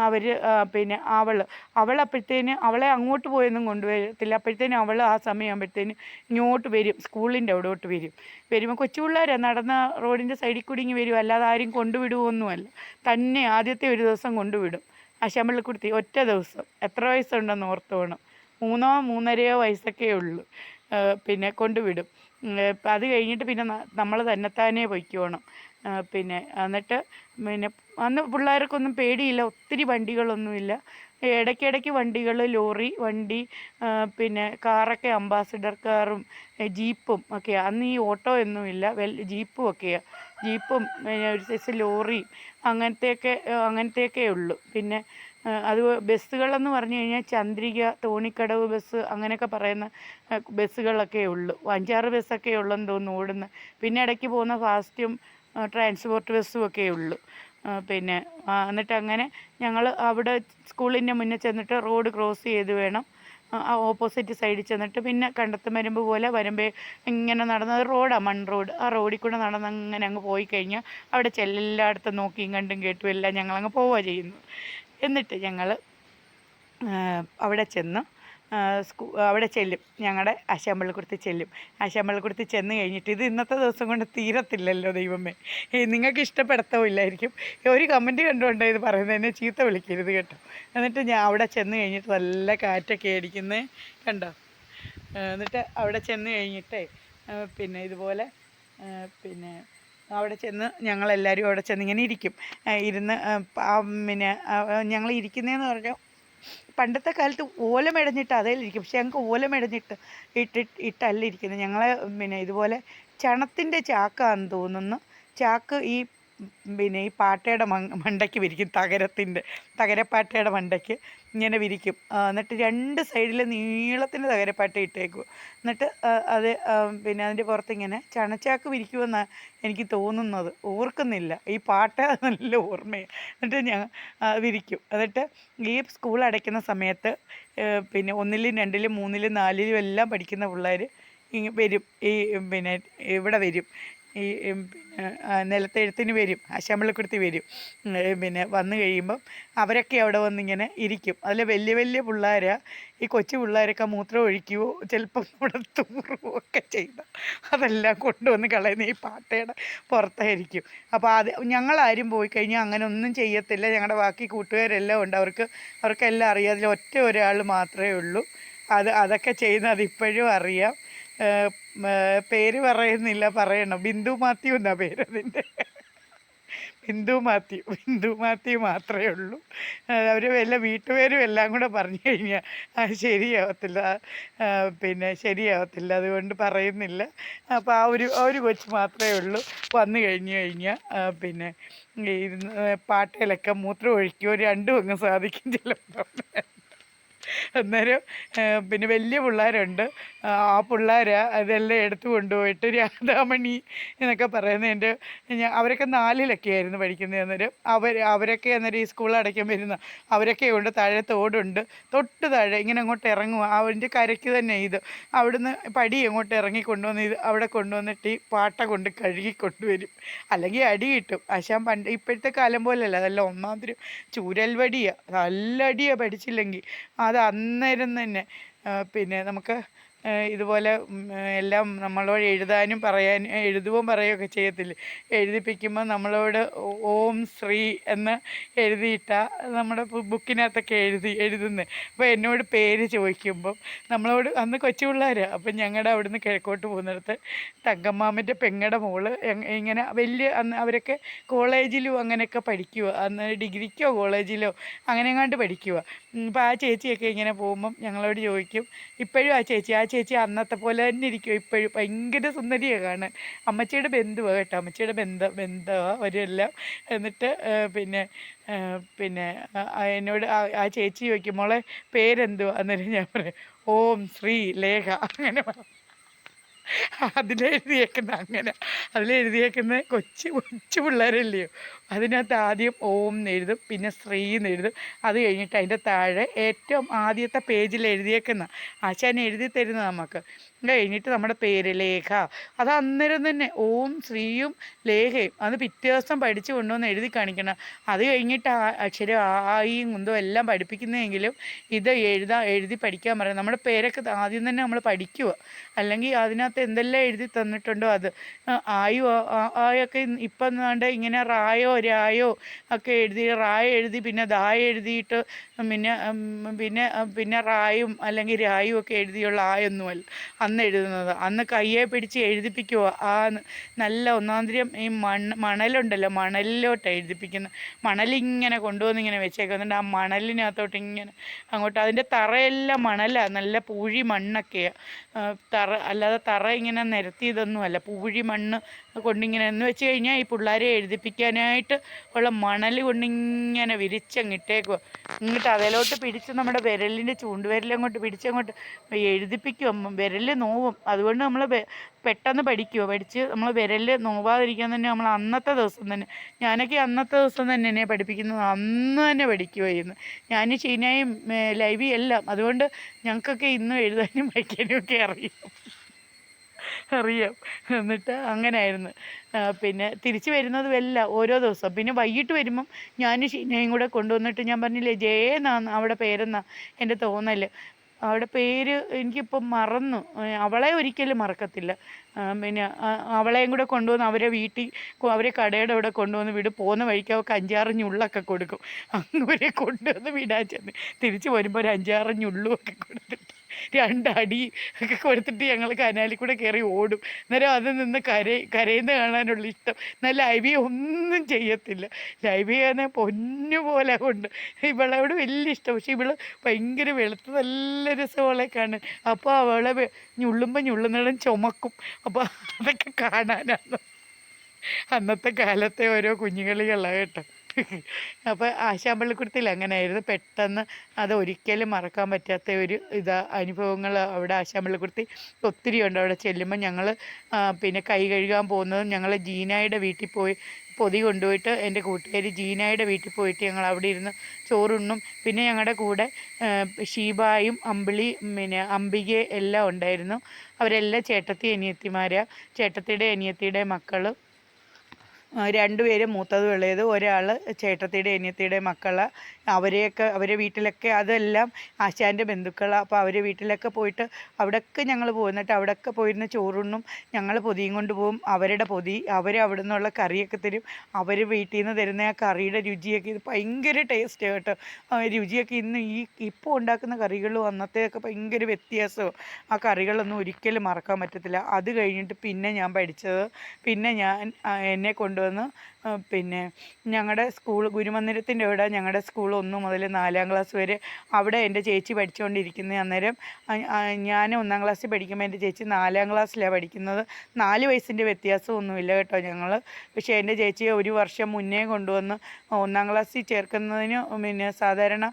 അവർ പിന്നെ അവൾ അവൾ അപ്പോഴത്തേന് അവളെ അങ്ങോട്ട് പോയൊന്നും കൊണ്ടുവരത്തില്ല. അപ്പോഴത്തേന് അവൾ ആ സമയമാകുമ്പോഴത്തേന് ഇങ്ങോട്ട് വരും സ്കൂളിന്റെ അവിടോട്ട് വരും. വരുമ്പോൾ കൊച്ചു പിള്ളേരാണ് നടന്ന റോഡിന്റെ സൈഡിൽ കൂടി ഇങ്ങ് വരും. അല്ലാതെ ആരും കൊണ്ടുവിടുമൊന്നുമല്ല തന്നെ ആദ്യത്തെ ഒരു ദിവസം കൊണ്ടുവിടും. അശമ്പള്ളിക്കുടുത്തി ഒറ്റ ദിവസം. എത്ര വയസ്സുണ്ടെന്ന് ഓർത്ത് വേണം മൂന്നോ മൂന്നരയോ വയസ്സൊക്കെ ഉള്ളൂ പിന്നെ കൊണ്ടുവിടും. അത് കഴിഞ്ഞിട്ട് പിന്നെ നമ്മൾ തന്നെത്താനേ പൊയ്ക്കോണം. പിന്നെ എന്നിട്ട് പിന്നെ അന്ന് പിള്ളേർക്കൊന്നും പേടിയില്ല ഒത്തിരി വണ്ടികളൊന്നുമില്ല. ഇടയ്ക്കിടയ്ക്ക് വണ്ടികൾ ലോറി വണ്ടി പിന്നെ കാറൊക്കെ അംബാസിഡർ കാറും ജീപ്പും ഒക്കെയാണ് അന്ന് ഈ ഓട്ടോ ഒന്നുമില്ല വെൽ ജീപ്പും ഒക്കെയാണ് ജീപ്പും ഒരു സൈസ് ലോറിയും അങ്ങനത്തെയൊക്കെ അങ്ങനത്തെയൊക്കെ ഉള്ളൂ പിന്നെ അത് ബസ്സുകളെന്ന് പറഞ്ഞു കഴിഞ്ഞാൽ ചന്ദ്രിക തോണിക്കടവ് ബസ് അങ്ങനെയൊക്കെ പറയുന്ന ബസ്സുകളൊക്കെ ഉള്ളൂ. അഞ്ചാറ് ബസ്സൊക്കെ ഉള്ളെന്ന് തോന്നുന്നു ഓടുന്ന. പിന്നെ ഇടയ്ക്ക് പോകുന്ന ഫാസ്റ്റും ട്രാൻസ്പോർട്ട് ബസ്സും ഒക്കെ ഉള്ളൂ. പിന്നെ എന്നിട്ട് അങ്ങനെ ഞങ്ങൾ അവിടെ സ്കൂളിന്റെ മുന്നിൽ ചെന്നിട്ട് റോഡ് ക്രോസ് ചെയ്ത് വേണം. ഓപ്പോസിറ്റ് സൈഡിൽ ചെന്നിട്ട് പിന്നെ കണ്ടത്ത് വരുമ്പ് പോലെ വരുമ്പോൾ ഇങ്ങനെ നടന്ന റോഡാണ് മൺ റോഡ്. ആ റോഡിൽ കൂടെ നടന്ന് അങ്ങനെ അങ്ങ് പോയി കഴിഞ്ഞാൽ അവിടെ ചെല്ലെല്ലായിടത്തും നോക്കിയും കണ്ടും കേട്ടും എല്ലാം ഞങ്ങളങ്ങ് പോവുക ചെയ്യുന്നു എന്നിട്ട് ഞങ്ങൾ അവിടെ ചെന്ന് സ്കൂ അവിടെ ചെല്ലും. ഞങ്ങളുടെ ആശാമ്പള്ളിക്കുടത്ത് ചെല്ലും. ആശാമ്പള്ളിക്കുടത്ത് ചെന്ന് കഴിഞ്ഞിട്ട് ഇത് ഇന്നത്തെ ദിവസം കൊണ്ട് തീരത്തില്ലല്ലോ ദൈവമേ. നിങ്ങൾക്ക് നിങ്ങൾക്ക് ഇഷ്ടപ്പെടുത്തവില്ലായിരിക്കും ഒരു കമന്റ് കണ്ടുകൊണ്ട് ഇത് പറയുന്നത് എന്നെ ചീത്ത വിളിക്കരുത് കേട്ടോ. എന്നിട്ട് ഞാൻ അവിടെ ചെന്ന് കഴിഞ്ഞിട്ട് നല്ല കാറ്റൊക്കെ അടിക്കുന്നത് കണ്ടോ? എന്നിട്ട് അവിടെ ചെന്ന് കഴിഞ്ഞിട്ടേ പിന്നെ ഇതുപോലെ പിന്നെ അവിടെ ചെന്ന് ഞങ്ങളെല്ലാവരും അവിടെ ചെന്ന് ഇങ്ങനെ ഇരിക്കും ഇരുന്ന് പിന്നെ ഞങ്ങൾ ഇരിക്കുന്നതെന്ന് പറഞ്ഞാൽ പണ്ടത്തെ കാലത്ത് ഓല മെടഞ്ഞിട്ട് അതേലിരിക്കും പക്ഷെ ഞങ്ങൾക്ക് ഓല ഇട്ടിട്ട് ഇട്ടല്ല ഇരിക്കുന്നത്. ഞങ്ങൾ പിന്നെ ഇതുപോലെ ചണത്തിന്റെ ചാക്കാന്ന് തോന്നുന്നു. ചാക്ക് ഈ പിന്നെ ഈ പാട്ടയുടെ മണ്ടയ്ക്ക് വിരിക്കും തകരത്തിന്റെ തകരപ്പാട്ടയുടെ മണ്ടയ്ക്ക് ഇങ്ങനെ വിരിക്കും. എന്നിട്ട് രണ്ട് സൈഡിൽ നീളത്തിന് തകരപ്പാട്ട ഇട്ടേക്കും. എന്നിട്ട് അത് പിന്നെ അതിന്റെ പുറത്ത് ഇങ്ങനെ ചണച്ചാക്ക് വിരിക്കുമെന്നാണ് എനിക്ക് തോന്നുന്നത്. ഓർക്കുന്നില്ല. ഈ പാട്ട് നല്ല ഓർമ്മയാണ് എന്നിട്ട് ഞാൻ വിരിക്കും. എന്നിട്ട് ഈ സ്കൂൾ അടയ്ക്കുന്ന സമയത്ത് പിന്നെ ഒന്നിലും രണ്ടിലും മൂന്നിലും നാലിലും എല്ലാം പഠിക്കുന്ന പിള്ളേർ വരും. ഈ പിന്നെ ഇവിടെ വരും. ഈ പിന്നെ നിലത്തെഴുത്തിന് വരും അശമ്പളിക്കുടുത്തി വരും. പിന്നെ വന്നു കഴിയുമ്പം അവരൊക്കെ അവിടെ വന്നിങ്ങനെ ഇരിക്കും. അതിൽ വലിയ വലിയ പിള്ളേരാ ഈ കൊച്ചു പിള്ളേരൊക്കെ മൂത്രം ഒഴിക്കുകയോ ചിലപ്പം ഇവിടെ തൂറുകയോ ഒക്കെ ചെയ്ത അതെല്ലാം കൊണ്ടുവന്ന് കളയുന്ന ഈ പാട്ടയുടെ പുറത്തായിരിക്കും. അപ്പോൾ അത് ഞങ്ങളാരും പോയി കഴിഞ്ഞാൽ അങ്ങനെ ഒന്നും ചെയ്യത്തില്ല. ഞങ്ങളുടെ ബാക്കി കൂട്ടുകാരെല്ലാം ഉണ്ട്. അവർക്ക് അവർക്കെല്ലാം അറിയാം. അതിൽ ഒറ്റ ഒരാൾ മാത്രമേ ഉള്ളൂ. അത് അതൊക്കെ ചെയ്യുന്നത് ഇപ്പോഴും അറിയാം. പേര് പറയുന്നില്ല പറയണം. ബിന്ദു മാത്യു എന്നാ പേര് അതിന്റെ. ബിന്ദു മാത്യു ബിന്ദു മാത്യു മാത്രമേ ഉള്ളൂ. അവർ വല്ല വീട്ടുപേരും എല്ലാം കൂടെ പറഞ്ഞു കഴിഞ്ഞാൽ അത് ശരിയാവത്തില്ല. പിന്നെ ശരിയാവത്തില്ല അതുകൊണ്ട് പറയുന്നില്ല. അപ്പോൾ ആ ഒരു ആ ഒരു കൊച്ച് മാത്രമേ ഉള്ളൂ. വന്നു കഴിഞ്ഞു കഴിഞ്ഞാൽ പിന്നെ ഈ പാട്ടയിലൊക്കെ മൂത്രം ഒഴിക്കുകയോ രണ്ടും അങ്ങ് സാധിക്കും ചിലപ്പോൾ അന്നേരം പിന്നെ വലിയ പിള്ളേരുണ്ട്. ആ പിള്ളേർ അതെല്ലാം എടുത്തു കൊണ്ടുപോയിട്ട് രാധാമണി എന്നൊക്കെ പറയുന്ന എന്റെ അവരൊക്കെ നാലിലൊക്കെ ആയിരുന്നു പഠിക്കുന്നത് അന്നേരം. അവർ അവരൊക്കെ അന്നേരം ഈ സ്കൂൾ അടയ്ക്കാൻ വരുന്ന അവരൊക്കെ ഉണ്ട്. താഴെ തോടുണ്ട്. തൊട്ട് താഴെ ഇങ്ങനെ അങ്ങോട്ട് ഇറങ്ങും അവന്റെ കരയ്ക്ക് തന്നെ ഇത്. അവിടുന്ന് പടി അങ്ങോട്ട് ഇറങ്ങി കൊണ്ടുവന്ന് ഇത് അവിടെ കൊണ്ടുവന്നിട്ട് ഈ പാട്ട കൊണ്ട് കഴുകി കൊണ്ടുവരും. അല്ലെങ്കിൽ അടി കിട്ടും. ആശാൻ പണ്ട് ഇപ്പോഴത്തെ കാലം പോലെയല്ല. അതല്ല ഒന്നാമതൊരു ചൂരൽ വടിയാണ് നല്ല അടിയാണ് പഠിച്ചില്ലെങ്കിൽ. അത് അന്നേരം തന്നെ പിന്നെ നമുക്ക് ഇതുപോലെ എല്ലാം നമ്മളോട് എഴുതാനും പറയാനും എഴുതുകയും പറയുകയൊക്കെ ചെയ്യത്തില്ലേ? എഴുതിപ്പിക്കുമ്പോൾ നമ്മളോട് ഓം ശ്രീ എന്ന് എഴുതിയിട്ട നമ്മുടെ ബുക്കിനകത്തൊക്കെ എഴുതി എഴുതുന്നത് അപ്പോൾ എന്നോട് പേര് ചോദിക്കുമ്പം നമ്മളോട് അന്ന് കൊച്ചു പിള്ളേർ അപ്പം ഞങ്ങളുടെ അവിടുന്ന് കിഴക്കോട്ട് പോകുന്നിടത്ത് തങ്കമ്മാമന്റെ പെങ്ങടെ മോൾ ഇങ്ങനെ വലിയ അന്ന് അവരൊക്കെ കോളേജിലും അങ്ങനെയൊക്കെ പഠിക്കുക അന്ന് ഡിഗ്രിക്കോ കോളേജിലോ അങ്ങനെ എങ്ങാണ്ട് പഠിക്കുക അപ്പോൾ ആ ചേച്ചിയൊക്കെ ഇങ്ങനെ പോകുമ്പം ഞങ്ങളോട് ചോദിക്കും ഇപ്പോഴും ആ ചേച്ചി ആ ചേച്ചി അന്നത്തെ പോലെ തന്നെ ഇരിക്കും. ഇപ്പോഴും ഭയങ്കര സുന്ദരിയാണ് കാണാൻ. അമ്മച്ചിയുടെ ബന്ധുവാണ് കേട്ടോ. അമ്മച്ചിയുടെ ബന്ധ ബന്ധമാണ് അവരെല്ലാം. എന്നിട്ട് പിന്നെ പിന്നെ എന്നോട് ആ ചേച്ചി ചോദിക്കും മോളെ പേരെന്തുവാ? അന്നേരം ഞാൻ പറയും ഓം ശ്രീ ലേഖ. അങ്ങനെ പറയും. അതിലെഴുതിയേക്കുന്ന അങ്ങനെ. അതിലെഴുതിയേക്കുന്ന കൊച്ചു കൊച്ചു പിള്ളേരല്ലയോ അതിനകത്ത് ആദ്യം ഓം എഴുതും പിന്നെ ശ്രീ എഴുതും. അത് കഴിഞ്ഞിട്ട് അതിന്റെ താഴെ ഏറ്റവും ആദ്യത്തെ പേജിൽ എഴുതിയേക്കുന്ന ആശാൻ എഴുതി തരുന്നത് നമുക്ക്. കഴിഞ്ഞിട്ട് നമ്മുടെ പേര് ലേഖ. അത് അന്നേരം തന്നെ ഓം ശ്രീയും ലേഖയും അത് പിറ്റേ ദിവസം പഠിച്ചു കൊണ്ടുവന്ന് എഴുതി കാണിക്കണം. അത് കഴിഞ്ഞിട്ട് ആ അക്ഷരം ആയും കുന്തവും എല്ലാം പഠിപ്പിക്കുന്നതെങ്കിലും ഇത് എഴുതാ എഴുതി പഠിക്കാൻ പറയും നമ്മുടെ പേരൊക്കെ ആദ്യം തന്നെ നമ്മൾ പഠിക്കുക. അല്ലെങ്കിൽ അതിനകത്ത് എന്തെല്ലാം എഴുതി തന്നിട്ടുണ്ടോ അത്. ആയു ആയൊക്കെ ഇപ്പം വേണ്ട ഇങ്ങനെ റായോ രായോ ഒക്കെ എഴുതി റായ എഴുതി പിന്നെ ദായ എഴുതിയിട്ട് പിന്നെ പിന്നെ പിന്നെ റായും അല്ലെങ്കിൽ രായും ഒക്കെ എഴുതിയുള്ള ആയൊന്നുമല്ല. അന്ന് എഴുതുന്നത്. അന്ന് കയ്യെ പിടിച്ച് എഴുതിപ്പിക്കുക ആ നല്ല ഒന്നാന്തരം ഈ മണ്ണ് മണലുണ്ടല്ലോ മണലിലോട്ട് എഴുതിപ്പിക്കുന്ന മണലിങ്ങനെ കൊണ്ടുവന്ന് ഇങ്ങനെ വെച്ചേക്കുന്നുണ്ട് ആ മണലിനകത്തോട്ട് ഇങ്ങനെ അങ്ങോട്ട് അതിന്റെ തറയെല്ലാം മണലാണ് നല്ല പൂഴി മണ്ണൊക്കെയാണ് തറ അല്ലാതെ തറ ഇങ്ങനെ നിരത്തിയതൊന്നുമല്ല. പൂഴി മണ്ണ് കൊണ്ടിങ്ങനെ എന്ന് വെച്ച് കഴിഞ്ഞാൽ ഈ പിള്ളേരെ എഴുതിപ്പിക്കാനായിട്ട് ഉള്ള മണൽ കൊണ്ടിങ്ങനെ വിരിച്ചങ്ങിട്ടേക്കുക ഇങ്ങോട്ട് അതിലോട്ട് പിടിച്ച് നമ്മുടെ വിരലിന്റെ ചൂണ്ടുവിരലങ്ങോട്ട് പിടിച്ചങ്ങോട്ട് എഴുതിപ്പിക്കും. വിരൽ നോവും. അതുകൊണ്ട് നമ്മൾ പെട്ടെന്ന് പഠിക്കുമോ പഠിച്ച് നമ്മൾ വിരൽ നോവാതിരിക്കാൻ തന്നെ നമ്മൾ അന്നത്തെ ദിവസം തന്നെ ഞാനൊക്കെ അന്നത്തെ ദിവസം തന്നെ എന്നെ പഠിപ്പിക്കുന്നത് അന്ന് തന്നെ പഠിക്കുമായിരുന്നു ഞാൻ ചീനയും ലൈവി എല്ലാം. അതുകൊണ്ട് ഞങ്ങൾക്കൊക്കെ ഇന്നും എഴുതാനും വായിക്കാനും ഒക്കെ അറിയാം. അറിയാം. എന്നിട്ട് അങ്ങനെയായിരുന്നു പിന്നെ തിരിച്ചു വരുന്നതും എല്ലാം ഓരോ ദിവസം. പിന്നെ വൈകിട്ട് വരുമ്പം ഞാനും ഷീനയും കൂടെ കൊണ്ടുവന്നിട്ട് ഞാൻ പറഞ്ഞില്ലേ ജയെന്നാന്ന് അവിടെ പേരെന്നാ എന്റെ തോന്നൽ അവിടെ പേര് എനിക്കിപ്പം മറന്നു. അവളെ ഒരിക്കലും മറക്കത്തില്ല. പിന്നെ അവളെയും കൂടെ കൊണ്ടുവന്ന് അവരെ വീട്ടിൽ അവരെ കടയുടെ അവിടെ കൊണ്ടുവന്ന് വിടും പോകുന്ന വഴിക്ക് അവൾക്ക് അഞ്ചാറ് ഞുള്ളൊക്കെ കൊടുക്കും. അങ്ങനെ കൊണ്ടുവന്ന് വിടാൻ ചെന്ന് തിരിച്ച് വരുമ്പോൾ ഒരു അഞ്ചാറ് ഞുള്ളുമൊക്കെ കൊടുത്തിട്ട് രണ്ടടി ഒക്കെ കൊടുത്തിട്ട് ഞങ്ങൾ കനാലിൽ കൂടെ കയറി ഓടും. അന്നേരം അത് നിന്ന് കര കരയുന്ന കാണാനുള്ള ഇഷ്ടം. എന്നാൽ ലൈബിയെ ഒന്നും ചെയ്യത്തില്ല. ലൈവിയെ പൊന്നു പോലെ കൊണ്ട് ഇവളോട് വലിയ ഇഷ്ടം. പക്ഷെ ഇവൾ ഭയങ്കര വെളുത്ത് നല്ല രസമുള്ള കാണാൻ അപ്പോൾ അവളെ ഞുള്ളുമ്പോൾ ഞുള്ളുന്നിടം ചുമക്കും. അപ്പോൾ അതൊക്കെ കാണാനാണ്. അന്നത്തെ കാലത്തെ ഓരോ കുഞ്ഞുകളികളാണ് കേട്ടോ. അപ്പോൾ ആശാമ്പള്ളിക്കുടത്തിൽ അങ്ങനെയായിരുന്നു. പെട്ടെന്ന് അത് ഒരിക്കലും മറക്കാൻ പറ്റാത്ത ഒരു ഇതാ അനുഭവങ്ങൾ അവിടെ ആശാമ്പള്ളിക്കുടത്തി ഒത്തിരി ഉണ്ട്. അവിടെ ചെല്ലുമ്പോൾ ഞങ്ങൾ പിന്നെ കൈ കഴുകാൻ പോകുന്നതും ഞങ്ങൾ ജീനായുടെ വീട്ടിൽ പോയി പൊതി കൊണ്ടുപോയിട്ട് എന്റെ കൂട്ടുകാരി ജീനായുടെ വീട്ടിൽ പോയിട്ട് ഞങ്ങൾ അവിടെ ഇരുന്ന് ചോറുണ്ണും. പിന്നെ ഞങ്ങളുടെ കൂടെ ഷീബായും അമ്പിളി പിന്നെ അംബിക എല്ലാം ഉണ്ടായിരുന്നു. അവരെല്ലാം ചേട്ടത്തി അനിയത്തിമാരാണ് ചേട്ടത്തിയുടെ അനിയത്തിയുടെ മക്കൾ രണ്ടുപേരും മൂത്തതും ഇളയത്. ഒരാൾ ചേട്ടത്തിയുടെ അനിയത്തിയുടെ മക്കൾ. അവരെയൊക്കെ അവരെ വീട്ടിലൊക്കെ അതെല്ലാം ആശാന്റെ ബന്ധുക്കളാണ് അപ്പോൾ അവരെ വീട്ടിലൊക്കെ പോയിട്ട് അവിടെയൊക്കെ ഞങ്ങൾ പോകുന്നിട്ട് അവിടെയൊക്കെ പോയിരുന്ന് ചോറുണ്ണും. ഞങ്ങൾ പൊതിയും കൊണ്ട് അവരുടെ പൊതി അവർ അവിടെ നിന്നുള്ള കറിയൊക്കെ തരും. അവർ വീട്ടിൽ നിന്ന് തരുന്ന ആ കറിയുടെ രുചിയൊക്കെ ഇത് ഭയങ്കര ടേസ്റ്റ് കേട്ടോ. ആ രുചിയൊക്കെ ഇന്ന് ഈ ഇപ്പോൾ ഉണ്ടാക്കുന്ന കറികളും അന്നത്തെയൊക്കെ ഭയങ്കര വ്യത്യാസവും. ആ കറികളൊന്നും ഒരിക്കലും മറക്കാൻ പറ്റത്തില്ല. അത് കഴിഞ്ഞിട്ട് പിന്നെ ഞാൻ പഠിച്ചത്. പിന്നെ ഞാൻ എന്നെ കൊണ്ടുവന്ന് പിന്നെ ഞങ്ങളുടെ സ്കൂൾ ഗുരുമന്ദിരത്തിന്റെ അവിടെ ഞങ്ങളുടെ സ്കൂൾ ഒന്ന് മുതൽ നാലാം ക്ലാസ് വരെ അവിടെ എന്റെ ചേച്ചി പഠിച്ചുകൊണ്ടിരിക്കുന്ന അന്നേരം ഞാൻ ഒന്നാം ക്ലാസ്സിൽ പഠിക്കുമ്പോൾ എന്റെ ചേച്ചി നാലാം ക്ലാസ്സിലാണ് പഠിക്കുന്നത്. നാല് വയസ്സിന്റെ വ്യത്യാസമൊന്നുമില്ല കേട്ടോ ഞങ്ങൾ. പക്ഷേ എന്റെ ചേച്ചിയെ ഒരു വർഷം മുന്നേ കൊണ്ടുവന്ന് ഒന്നാം ക്ലാസ്സിൽ ചേർക്കുന്നതിന് പിന്നെ സാധാരണ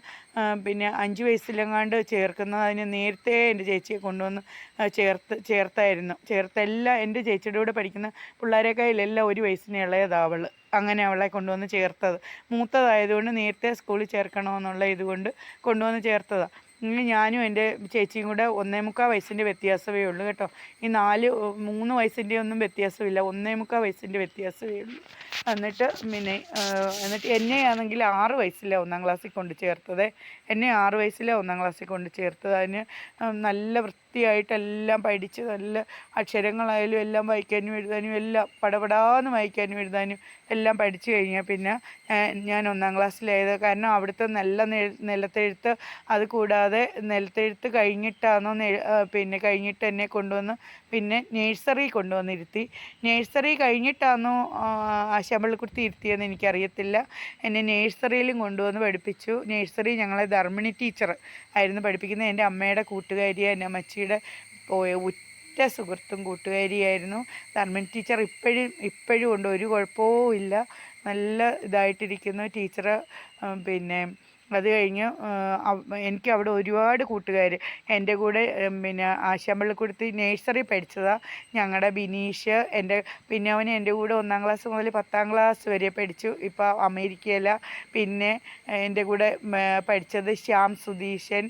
പിന്നെ അഞ്ച് വയസ്സിലെങ്ങാണ്ട് ചേർക്കുന്നതിന് നേരത്തെ എന്റെ ചേച്ചിയെ കൊണ്ടുവന്ന് ചേർത്ത് ചേർത്തായിരുന്നു. ചേർത്തെല്ലാം എന്റെ ചേച്ചിയുടെ കൂടെ പഠിക്കുന്ന പിള്ളേരെക്കാളിലെല്ലാം ഒരു വയസ്സിന് ഇളയതാവൾ അങ്ങനെ അവളെ കൊണ്ടുവന്ന് ചേർത്തത്. മൂത്തതായതുകൊണ്ട് നേരത്തെ സ്കൂളിൽ ചേർക്കണമെന്നുള്ള ഇതുകൊണ്ട് കൊണ്ടുവന്ന് ചേർത്തതാണ് ഇനി ഞാനും എന്റെ ചേച്ചിയും കൂടെ ഒന്നേ മുക്കാൽ വയസ്സിന്റെ വ്യത്യാസമേ ഉള്ളൂ കേട്ടോ. ഈ നാല് മൂന്ന് വയസ്സിന്റെ ഒന്നും വ്യത്യാസമില്ല. ഒന്നേ മുക്കാൽ വയസ്സിന്റെ വ്യത്യാസമേ ഉള്ളൂ. എന്നിട്ട് പിന്നെ എന്നിട്ട് എന്നെ ആണെങ്കിൽ ആറ് വയസ്സിലേ ഒന്നാം ക്ലാസ്സിൽ കൊണ്ട് ചേർത്തത്. എന്നെ ആറ് വയസ്സിലേ ഒന്നാം ക്ലാസ്സിൽ കൊണ്ട് ചേർത്തത്. അതിന് നല്ല വൃത്തിയായിട്ട് എല്ലാം പഠിച്ച് നല്ല അക്ഷരങ്ങളായാലും എല്ലാം വായിക്കാനും എഴുതാനും എല്ലാം പടപടാന്ന് വായിക്കാനും എഴുതാനും എല്ലാം പഠിച്ചു കഴിഞ്ഞാൽ പിന്നെ ഞാൻ ഒന്നാം ക്ലാസ്സിലായത്. കാരണം അവിടുത്തെ നല്ല നിലത്തെഴുത്ത് അത് കൂടാതെ നിലത്തെഴുത്ത് കഴിഞ്ഞിട്ടാണോ പിന്നെ കഴിഞ്ഞിട്ട് എന്നെ കൊണ്ടുവന്ന് പിന്നെ നേഴ്സറി കൊണ്ടുവന്നിരുത്തി. നേഴ്സറി കഴിഞ്ഞിട്ടാണോ ആശാമ്പള്ളിക്കുട്ടി ഇരുത്തിയെന്ന് എനിക്കറിയത്തില്ല. എന്നെ നേഴ്സറിയിലും കൊണ്ടുവന്ന് പഠിപ്പിച്ചു. നേഴ്സറി ഞങ്ങളെ ധർമ്മിണി ടീച്ചർ ആയിരുന്നു പഠിപ്പിക്കുന്നത്. എന്റെ അമ്മയുടെ കൂട്ടുകാരിയെ എന്റെ അമ്മച്ചിയുടെ പോയ ഉറ്റ സുഹൃത്തും കൂട്ടുകാരിയായിരുന്നു. ധർമ്മിണി ടീച്ചർ ഇപ്പോഴും ഇപ്പോഴും ഉണ്ട്. ഒരു കുഴപ്പവും ഇല്ല. നല്ല ഇതായിട്ടിരിക്കുന്നു. ടീച്ചർ പിന്നെ അത് കഴിഞ്ഞ് എനിക്ക് അവിടെ ഒരുപാട് കൂട്ടുകാർ എന്റെ കൂടെ പിന്നെ ആശാമ്പള്ളിക്കുടത്തി നേഴ്സറി പഠിച്ചതാണ് ഞങ്ങളുടെ ബിനീഷ്. എന്റെ പിന്നെ അവൻ എന്റെ കൂടെ ഒന്നാം ക്ലാസ് മുതൽ പത്താം ക്ലാസ് വരെ പഠിച്ചു. ഇപ്പോൾ അമേരിക്കയില. പിന്നെ എന്റെ കൂടെ പഠിച്ചത് ശ്യാം സുധീഷൻ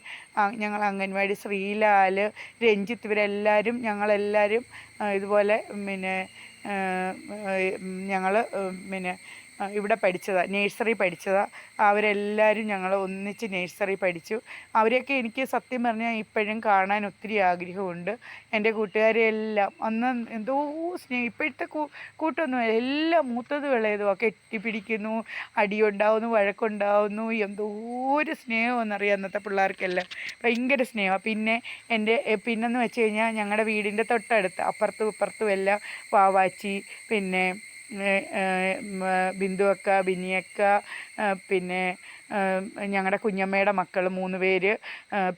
ഞങ്ങൾ അംഗൻവാടി ശ്രീലാൽ രഞ്ജിത്ത്. ഇവരെല്ലാവരും ഞങ്ങളെല്ലാവരും ഇതുപോലെ പിന്നെ ഞങ്ങൾ പിന്നെ ഇവിടെ പഠിച്ചതാണ് നേഴ്സറി പഠിച്ചതാണ് അവരെല്ലാവരും ഞങ്ങൾ ഒന്നിച്ച് നേഴ്സറി പഠിച്ചു. അവരെയൊക്കെ എനിക്ക് സത്യം പറഞ്ഞാൽ ഇപ്പോഴും കാണാൻ ഒത്തിരി ആഗ്രഹമുണ്ട്. എന്റെ കൂട്ടുകാരെയെല്ലാം അന്ന് എന്തോ സ്നേഹം ഇപ്പോഴത്തെ കൂട്ടൊന്നും എല്ലാം മൂത്തത് വിളയതും ഒക്കെ കെട്ടിപ്പിടിക്കുന്നു അടിയുണ്ടാവുന്നു വഴക്കുണ്ടാവുന്നു എന്തോ ഒരു സ്നേഹമെന്നറിയാം അന്നത്തെ പിള്ളേർക്കെല്ലാം. ഭയങ്കര സ്നേഹമാണ് പിന്നെ എന്റെ പിന്നെന്ന് വെച്ച് കഴിഞ്ഞാൽ ഞങ്ങളുടെ വീടിന്റെ തൊട്ടടുത്ത് അപ്പുറത്തും ഇപ്പുറത്തും എല്ലാം വാവാച്ചി പിന്നെ ബിന്ദുവക്ക ബിനിയക്ക പിന്നെ ഞങ്ങളുടെ കുഞ്ഞമ്മയുടെ മക്കൾ മൂന്ന് പേര്.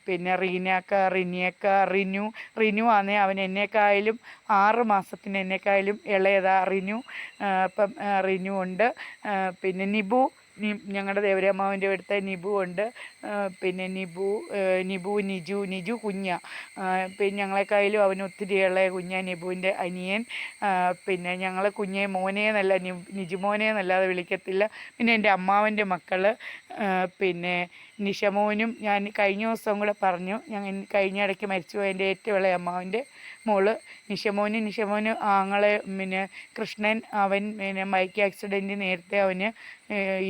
പിന്നെ റീനക്ക റിനിയക്ക റിനു റിനു. ആണേ അവൻ എന്നേക്കായാലും ആറ് മാസത്തിന് എന്നേക്കായാലും ഇളയതാ റിനു. അപ്പം റിനു ഉണ്ട് പിന്നെ നിബു. ഞങ്ങളുടെ ദേവരാമാവിന്റെ അടുത്ത് നിബു ഉണ്ട്. പിന്നെ നിബു നിബു നിജു നിജു കുഞ്ഞ. പിന്നെ ഞങ്ങളെക്കായാലും അവന് ഒത്തിരി ഇളയ കുഞ്ഞ നിബുവിന്റെ അനിയൻ. പിന്നെ ഞങ്ങൾ കുഞ്ഞെ മോനെ എന്നല്ല നിജുമോനെ എന്നല്ലാതെ വിളിക്കത്തില്ല. പിന്നെ എന്റെ അമ്മാവന്റെ മക്കൾ പിന്നെ നിഷമോനും ഞാൻ കഴിഞ്ഞ ദിവസം കൂടെ പറഞ്ഞു ഞാൻ കഴിഞ്ഞ ഇടയ്ക്ക് മരിച്ചുപോയ എന്റെ ഏറ്റവും ഇളയ അമ്മാവന്റെ മോൾ നിഷമോന് നിഷമോന് ആങ്ങളെ പിന്നെ കൃഷ്ണൻ അവൻ പിന്നെ ബൈക്ക് ആക്സിഡന്റ് നേരത്തെ അവന്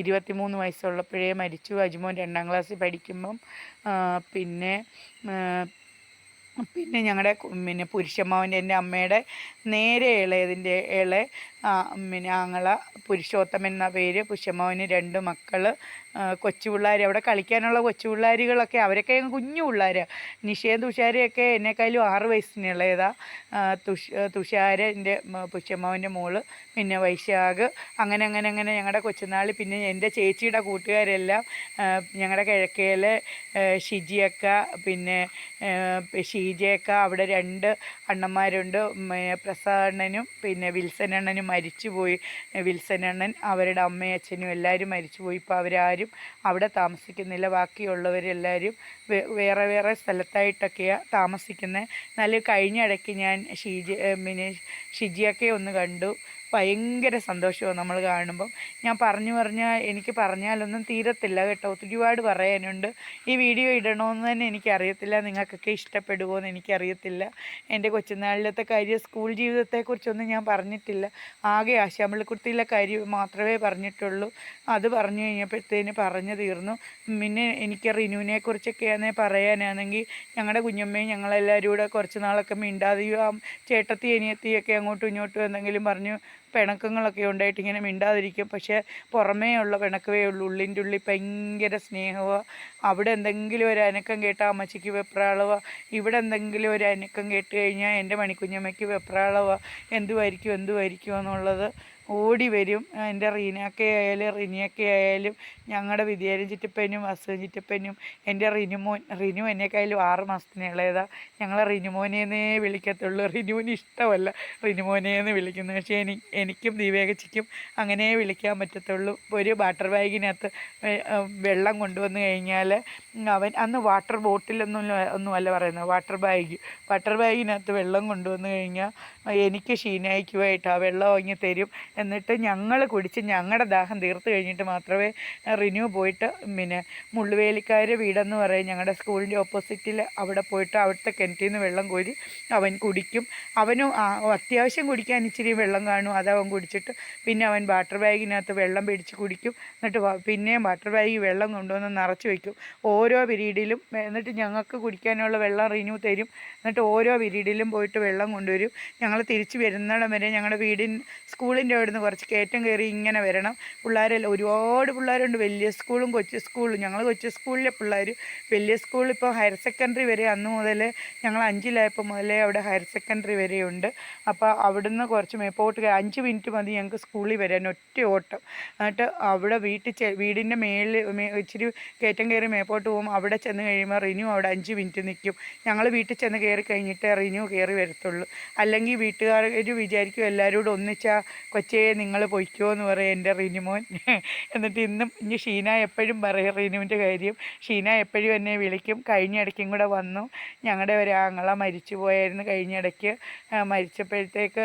ഇരുപത്തി മൂന്ന് വയസ്സുള്ളപ്പോഴേ മരിച്ചു. അജ്മോൻ രണ്ടാം ക്ലാസ്സിൽ പഠിക്കുമ്പം പിന്നെ പിന്നെ ഞങ്ങളുടെ പിന്നെ പുരുഷമ്മാവന്റെ എന്റെ അമ്മയുടെ നേരെ ഇളയതിന്റെ ഇളയ ആ, പിന്നെ പുരുഷോത്തമൻ എന്ന പേര് പുരുഷമ്മാവന് രണ്ട് മക്കൾ കൊച്ചു പിള്ളേർ അവിടെ കളിക്കാനുള്ള കൊച്ചു പിള്ളേരുകളൊക്കെ അവരൊക്കെ കുഞ്ഞു പിള്ളേർ നിഷയും തുഷാരയൊക്കെ എന്നെക്കാളും ആറ് വയസ്സിനുള്ളതാ. തുഷ് തുഷാര എന്റെ പുരുഷമ്മാവന്റെ മോൾ പിന്നെ വൈശാഖ്. അങ്ങനെ അങ്ങനെ അങ്ങനെ ഞങ്ങളുടെ കൊച്ചുനാൾ പിന്നെ എന്റെ ചേച്ചിയുടെ കൂട്ടുകാരെല്ലാം ഞങ്ങളുടെ കിഴക്കേലെ ഷിജിയക്ക പിന്നെ ഷീജയക്ക അവിടെ രണ്ട് അണ്ണന്മാരുണ്ട്. പ്രസാദ് അണ്ണനും പിന്നെ വിൽസൻ അണ്ണനും മരിച്ചുപോയി. വിൽസനണ്ണൻ അവരുടെ അമ്മയും അച്ഛനും എല്ലാവരും മരിച്ചുപോയി. ഇപ്പോൾ അവരാരും അവിടെ താമസിക്കുന്നില്ല. ബാക്കിയുള്ളവരെല്ലാവരും വേറെ വേറെ സ്ഥലത്തായിട്ടൊക്കെയാണ് താമസിക്കുന്നത് എന്നാലും കഴിഞ്ഞ ഇടയ്ക്ക് ഞാൻ ഷീജ പിന്നെ ഷിജിയൊക്കെ ഒന്ന് കണ്ടു. ഭയങ്കര സന്തോഷമാണ് നമ്മൾ കാണുമ്പം. ഞാൻ പറഞ്ഞു പറഞ്ഞാൽ എനിക്ക് പറഞ്ഞാലൊന്നും തീരത്തില്ല കേട്ടോ. ഒരുപാട് പറയാനുണ്ട്. ഈ വീഡിയോ ഇടണമെന്ന് തന്നെ എനിക്കറിയത്തില്ല. നിങ്ങൾക്കൊക്കെ ഇഷ്ടപ്പെടുമോ എന്ന് എനിക്കറിയത്തില്ല. എന്റെ കൊച്ചുനാളിലത്തെ കാര്യം സ്കൂൾ ജീവിതത്തെക്കുറിച്ചൊന്നും ഞാൻ പറഞ്ഞിട്ടില്ല. ആകെ ആശാമ്പള്ളിക്കുട്ടിയിലെ കാര്യം മാത്രമേ പറഞ്ഞിട്ടുള്ളൂ. അത് പറഞ്ഞു കഴിഞ്ഞപ്പോഴത്തേന് പറഞ്ഞു തീർന്നു. പിന്നെ എനിക്ക് റിനുവിനെ കുറിച്ചൊക്കെയാണെ പറയാനാണെങ്കിൽ ഞങ്ങളുടെ കുഞ്ഞമ്മയും ഞങ്ങളെല്ലാവരും കൂടെ കുറച്ച് നാളൊക്കെ മിണ്ടാതെയും ചേട്ടത്തി എനിയത്തിയൊക്കെ അങ്ങോട്ടും ഇങ്ങോട്ടും എന്തെങ്കിലും പറഞ്ഞു പിണക്കങ്ങളൊക്കെ ഉണ്ടായിട്ട് ഇങ്ങനെ മിണ്ടാതിരിക്കും. പക്ഷേ പുറമേ ഉള്ള പിണക്കവേ ഉള്ളൂ. ഉള്ളിന്റെ ഉള്ളിൽ ഭയങ്കര സ്നേഹമാണ് അവിടെ എന്തെങ്കിലും ഒരു അനക്കം കേട്ടാൽ അമ്മച്ചിക്ക് വെപ്രാളവ ഇവിടെ എന്തെങ്കിലും ഒരു അനക്കം കേട്ട് കഴിഞ്ഞാൽ എന്റെ മണിക്കുഞ്ഞമ്മയ്ക്ക് വെപ്രാളവ എന്തുമായിരിക്കും എന്തുമായിരിക്കും എന്നുള്ളത് ഓടി വരും. എന്റെ റീനാക്ക ആയാലും റിനിയൊക്കെ ആയാലും ഞങ്ങളുടെ വിദ്യാലയം ചിറ്റപ്പനും അസുഖം ചിറ്റപ്പനും എന്റെ റിനുമോൻ റിനു എന്നെക്കായാലും ആറ് മാസത്തിന് ഇളയതാ ഞങ്ങളെ റിനുമോനേന്നേ വിളിക്കത്തുള്ളൂ. റിനുവിന് ഇഷ്ടമല്ല റിനുമോനേന്ന് വിളിക്കുന്നത്. പക്ഷേ എനി എനിക്കും ദീപേകച്ചിക്കും അങ്ങനെ വിളിക്കാൻ പറ്റത്തുള്ളൂ. ഒരു വാട്ടർ ബാഗിനകത്ത് വെള്ളം കൊണ്ടുവന്ന് കഴിഞ്ഞാൽ അവൻ അന്ന് വാട്ടർ ബോട്ടിലൊന്നും ഒന്നുമല്ല പറയുന്നത്. Water bag. വാട്ടർ ബാഗിനകത്ത് വെള്ളം കൊണ്ടുവന്ന് കഴിഞ്ഞാൽ എനിക്ക് ഷീനായിക്കുമായിട്ട് ആ വെള്ളം വാങ്ങി തരും. എന്നിട്ട് ഞങ്ങൾ കുടിച്ച് ഞങ്ങളുടെ ദാഹം തീർത്ത് കഴിഞ്ഞിട്ട് മാത്രമേ റിന്യൂ പോയിട്ട് പിന്നെ മുള്ളുവേലിക്കാരെ വീടെന്ന് പറയും ഞങ്ങളുടെ സ്കൂളിന്റെ ഓപ്പോസിറ്റിൽ അവിടെ പോയിട്ട് അവിടുത്തെ കിണറ്റിൽ നിന്ന് വെള്ളം കോരി അവൻ കുടിക്കും. അവനും അത്യാവശ്യം കുടിക്കാൻ ഇച്ചിരി വെള്ളം കാണും. അതവൻ കുടിച്ചിട്ട് പിന്നെ അവൻ വാട്ടർ ബാഗിനകത്ത് വെള്ളം പിടിച്ച് കുടിക്കും. എന്നിട്ട് പിന്നെയും വാട്ടർ ബാഗിൽ വെള്ളം കൊണ്ടുവന്ന് നിറച്ച് വയ്ക്കും ഓരോ പിരീഡിലും എന്നിട്ട് ഞങ്ങൾക്ക് കുടിക്കാനുള്ള വെള്ളം റിന്യൂ തരും. എന്നിട്ട് ഓരോ പിരീഡിലും പോയിട്ട് വെള്ളം കൊണ്ടുവരും. ഞങ്ങൾ തിരിച്ച് വരുന്നിടം വരെ ഞങ്ങളുടെ വീടിൻ സ്കൂളിന്റെ അവിടെ നിന്ന് കുറച്ച് കയറ്റം കയറി ഇങ്ങനെ വരണം. പിള്ളേരെല്ലാം ഒരുപാട് പിള്ളേരുണ്ട്. വലിയ സ്കൂളും കൊച്ചു സ്കൂളും. ഞങ്ങൾ കൊച്ചു സ്കൂളിലെ പിള്ളേർ. വലിയ സ്കൂളിൽ ഇപ്പോൾ ഹയർ സെക്കൻഡറി വരെ അന്ന് മുതൽ ഞങ്ങൾ അഞ്ചിലായപ്പോൾ മുതലേ അവിടെ ഹയർ സെക്കൻഡറി വരെയുണ്ട്. അപ്പോൾ അവിടുന്ന് കുറച്ച് മേപ്പോട്ട് അഞ്ച് മിനിറ്റ് മതി ഞങ്ങൾക്ക് സ്കൂളിൽ വരാൻ ഒറ്റ ഓട്ടം. എന്നിട്ട് അവിടെ വീട്ടിൽ വീടിന്റെ മേളിൽ ഇച്ചിരി കയറ്റം കയറി മേപ്പോട്ട് പോകും. അവിടെ ചെന്ന് കഴിയുമ്പോൾ റിനു അവിടെ അഞ്ച് മിനിറ്റ് നിൽക്കും. ഞങ്ങൾ വീട്ടിൽ ചെന്ന് കയറി കഴിഞ്ഞിട്ട് റിനു കയറി വരത്തുള്ളൂ. അല്ലെങ്കിൽ വീട്ടുകാർ വിചാരിക്കും എല്ലാവരും കൂടെ ഒന്നിച്ചാ കൊച്ചേ നിങ്ങൾ പൊയ്ക്കോ എന്ന് പറയും എന്റെ റിനിമോൻ എന്നിട്ട് ഇന്നും ഇനി ഷീന എപ്പോഴും പറയും റിനുവിന്റെ കാര്യം. ഷീന എപ്പോഴും എന്നെ വിളിക്കും. കഴിഞ്ഞ ഇടയ്ക്കും കൂടെ വന്നു. ഞങ്ങളുടെ ഒരു ആങ്ങള മരിച്ചു പോയായിരുന്നു കഴിഞ്ഞ ഇടയ്ക്ക്. മരിച്ചപ്പോഴത്തേക്ക്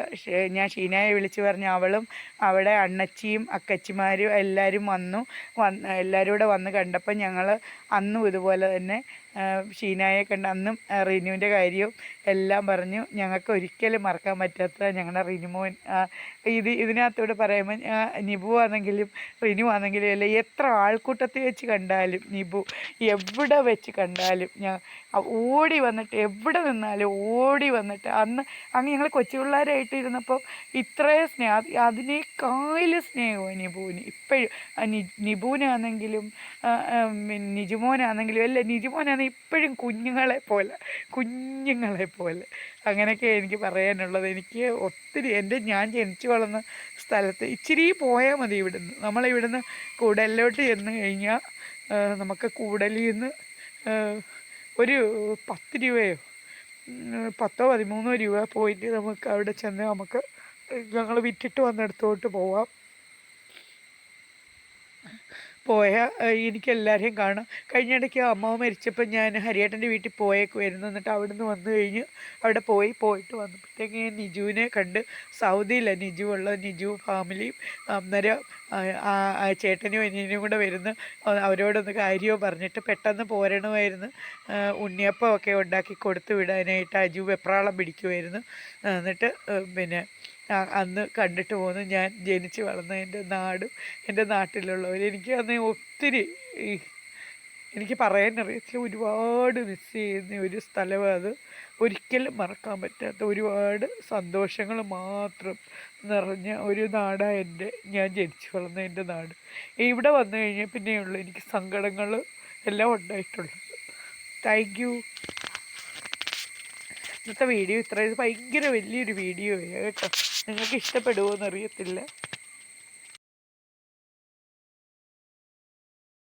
ഞാൻ ഷീനയെ വിളിച്ച് പറഞ്ഞു. അവളും അവിടെ അണ്ണച്ചിയും അക്കച്ചിമാരും എല്ലാവരും വന്നു. വന്ന് എല്ലാവരും കൂടെ വന്ന് കണ്ടപ്പോൾ ഞങ്ങൾ അന്നും ഇതുപോലെ തന്നെ ഷീനയെ കണ്ട് അന്നും റിനുവിന്റെ കാര്യവും എല്ലാം പറഞ്ഞു. ഞങ്ങൾക്ക് ഒരിക്കലും മറക്കാൻ പറ്റാത്ത ഞങ്ങളുടെ റിനുമോൻ ഇത് ഇതിനകത്തൂടെ പറയുമ്പോൾ നിബു ആണെങ്കിലും റിനു ആണെങ്കിലും അല്ല എത്ര ആൾക്കൂട്ടത്തിൽ വെച്ച് കണ്ടാലും നിബു എവിടെ വെച്ച് കണ്ടാലും ഞാൻ ഓടി വന്നിട്ട് എവിടെ നിന്നാലും ഓടി വന്നിട്ട് അന്ന് അങ്ങ് ഞങ്ങൾ കൊച്ചു പിള്ളേരായിട്ട് ഇരുന്നപ്പോൾ ഇത്രയും സ്നേഹം അതിനെ അതിനേക്കാളും സ്നേഹമാണ് നിബുവിന്. ഇപ്പോഴും നിബുവിനാണെങ്കിലും നിജുമോനാണെങ്കിലും അല്ല നിജുമോനാണെങ്കിൽ ഇപ്പോഴും കുഞ്ഞുങ്ങളെ പോലെ കുഞ്ഞുങ്ങളെ പോലെ. അങ്ങനെയൊക്കെ എനിക്ക് പറയാനുള്ളത്. എനിക്ക് ഒത്തിരി എന്റെ ഞാൻ ജനിച്ചു വളർന്ന സ്ഥലത്ത് ഇച്ചിരി പോയാൽ മതി ഇവിടുന്ന്. നമ്മളിവിടുന്ന് കൂടലിലോട്ട് ചെന്ന് കഴിഞ്ഞാൽ നമുക്ക് കൂടലിൽ നിന്ന് ഒരു പത്ത് രൂപയോ പത്തോ പതിമൂന്നോ രൂപ പോയിട്ട് നമുക്ക് അവിടെ ചെന്ന് നമുക്ക് ഞങ്ങൾ വിറ്റിട്ട് വന്നിടത്തോട്ട് പോവാം. പോയാൽ എനിക്ക് എല്ലാവരെയും കാണാം. കഴിഞ്ഞ ഇടയ്ക്ക് അമ്മാവ് മരിച്ചപ്പോൾ ഞാൻ ഹരിയേട്ടന്റെ വീട്ടിൽ പോയേക്കുമായിരുന്നു എന്നിട്ട് അവിടുന്ന് വന്നു കഴിഞ്ഞ് അവിടെ പോയി പോയിട്ട് വന്നപ്പോഴത്തേക്ക് ഞാൻ നിജുവിനെ കണ്ട് സൗദിയിലാണ് നിജു ഉള്ള നിജു ഫാമിലിയും അന്നേരം ചേട്ടനും അനിയനും കൂടെ വരുന്നു. അവരോടൊന്ന് കാര്യമോ പറഞ്ഞിട്ട് പെട്ടെന്ന് പോരണമായിരുന്നു. ഉണ്ണിയപ്പമൊക്കെ ഉണ്ടാക്കി കൊടുത്തു വിടാനായിട്ട് അജു വെപ്രാളം പിടിക്കുമായിരുന്നു എന്നിട്ട് പിന്നെ അന്ന് കണ്ടിട്ട് പോന്നു. ഞാൻ ജനിച്ച് വളർന്ന എന്റെ നാടും എന്റെ നാട്ടിലുള്ളവർ എനിക്ക് അന്ന് ഒത്തിരി എനിക്ക് പറയാൻ അറിയത്തില്ല ഒരുപാട് മിസ് ചെയ്യുന്ന ഒരു സ്ഥലം അത്. ഒരിക്കലും മറക്കാൻ പറ്റാത്ത ഒരുപാട് സന്തോഷങ്ങൾ മാത്രം നിറഞ്ഞ ഒരു നാടാണ് എന്റെ ഞാൻ ജനിച്ചു വളർന്ന എന്റെ നാട്. ഇവിടെ വന്നു കഴിഞ്ഞാൽ പിന്നെയുള്ളു എനിക്ക് സങ്കടങ്ങൾ എല്ലാം ഉണ്ടായിട്ടുള്ളത്. താങ്ക് യു ഇന്നത്തെ വീഡിയോ ഇത്ര ഇത് ഭയങ്കര വലിയൊരു വീഡിയോ ആയി കേട്ടോ. നിങ്ങൾക്ക് ഇഷ്ടപ്പെടുമോ എന്നറിയത്തില്ല.